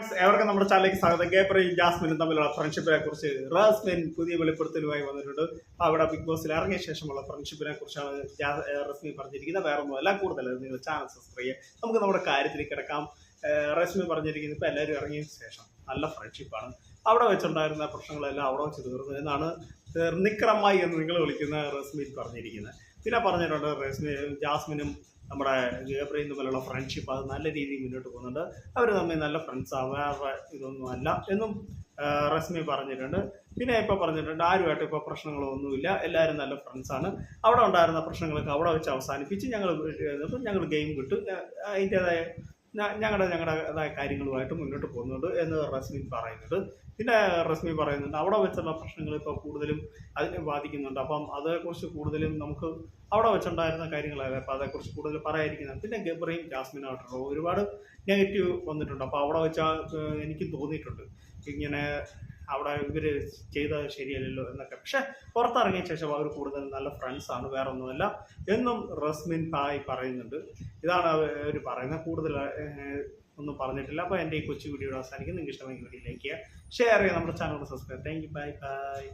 ഏവർക്കും നമ്മുടെ ചാനലിലേക്ക് സ്വാഗതം. ഗേബ്രയും ജാസ്മിനും തമ്മിലുള്ള ഫ്രണ്ട്ഷിപ്പിനെ കുറിച്ച് റാസ്മിൻ പുതിയ വെളിപ്പെടുത്തലുമായി വന്നിട്ടുണ്ട്. അവിടെ ബിഗ് ബോസിൽ ഇറങ്ങിയ ശേഷമുള്ള ഫ്രണ്ട്ഷിപ്പിനെ കുറിച്ചാണ് റസ്മി പറഞ്ഞിരിക്കുന്നത്. വേറെ ഒന്നുമല്ല കൂടുതൽ നിങ്ങൾ ചാനൽ സബ്സ്ക്രൈബ് ചെയ്യുക നമുക്ക് നമ്മുടെ കാര്യത്തിലേക്ക് കിടക്കാം. റസ്മി പറഞ്ഞിരിക്കുന്നത് ഇപ്പം എല്ലാവരും ഇറങ്ങിയ ശേഷം നല്ല ഫ്രണ്ട്ഷിപ്പാണ് അവിടെ വെച്ചുണ്ടായിരുന്ന പ്രശ്നങ്ങളെല്ലാം അവിടെ വെച്ച് തീർന്നു എന്നാണ് നിക്രമായി എന്ന് നിങ്ങൾ വിളിക്കുന്ന റസ്മിൻ പറഞ്ഞിരിക്കുന്നത്. പിന്നെ പറഞ്ഞിട്ടുണ്ട് റേസ്മി ജാസ്മിനും നമ്മുടെ ഗേബ്രയും തമ്മിലുള്ള ഫ്രണ്ട്ഷിപ്പ് അത് നല്ല രീതിയിൽ മുന്നോട്ട് പോകുന്നുണ്ട്. അവർ തമ്മിൽ നല്ല ഫ്രണ്ട്സ് വേറെ ഇതൊന്നും അല്ല എന്നും റസ്മി പറഞ്ഞിട്ടുണ്ട്. പിന്നെ ഇപ്പോൾ പറഞ്ഞിട്ടുണ്ട് ആരുമായിട്ട് ഇപ്പോൾ പ്രശ്നങ്ങളൊന്നുമില്ല എല്ലാവരും നല്ല ഫ്രണ്ട്സാണ് അവിടെ ഉണ്ടായിരുന്ന പ്രശ്നങ്ങളൊക്കെ അവിടെ വെച്ച് അവസാനിപ്പിച്ച് ഞങ്ങൾ ഞങ്ങൾ ഗെയിം കിട്ടും അതിന്റേതായ ഞങ്ങളുടെ ഞങ്ങളുടേതായ കാര്യങ്ങളുമായിട്ട് മുന്നോട്ട് പോകുന്നുണ്ട് എന്ന് റസ്മിൻ പറയുന്നുണ്ട്. പിന്നെ റസ്മി പറയുന്നുണ്ട് അവിടെ വെച്ചുള്ള പ്രശ്നങ്ങൾ ഇപ്പോൾ കൂടുതലും അതിനെ ബാധിക്കുന്നുണ്ട്. അപ്പം അതേക്കുറിച്ച് കൂടുതലും നമുക്ക് അവിടെ വെച്ചുണ്ടായിരുന്ന കാര്യങ്ങളാണ് അപ്പോൾ അതേക്കുറിച്ച് കൂടുതൽ പറയാതിരിക്കുന്നത് പിന്നെ ഗബ്രയും ജാസ്മിനായിട്ടുള്ള ഒരുപാട് നെഗറ്റീവ് വന്നിട്ടുണ്ട്. അപ്പോൾ അവിടെ വെച്ചാൽ എനിക്ക് തോന്നിയിട്ടുണ്ട്. ഇങ്ങനെ അവിടെ ഇവർ ചെയ്തത് ശരിയല്ലല്ലോ എന്നൊക്കെ. പക്ഷെ പുറത്തിറങ്ങിയ ശേഷം അവർ കൂടുതൽ നല്ല ഫ്രണ്ട്സാണ് വേറെ ഒന്നുമല്ല എന്നും റസ്മിൻ ഭായ് പറയുന്നുണ്ട്. ഇതാണ് അവർ പറയുന്നത്. കൂടുതൽ ഒന്നും പറഞ്ഞിട്ടില്ല. അപ്പോൾ എന്റെ ഈ കൊച്ചു വീഡിയോ അവസാനിക്കും. നിങ്ങൾക്ക് ഇഷ്ടമെങ്കിൽ വീഡിയോ ലൈക്ക് ചെയ്യുക ഷെയർ ചെയ്യുക നമ്മുടെ channel subscribe thank you. Bye bye.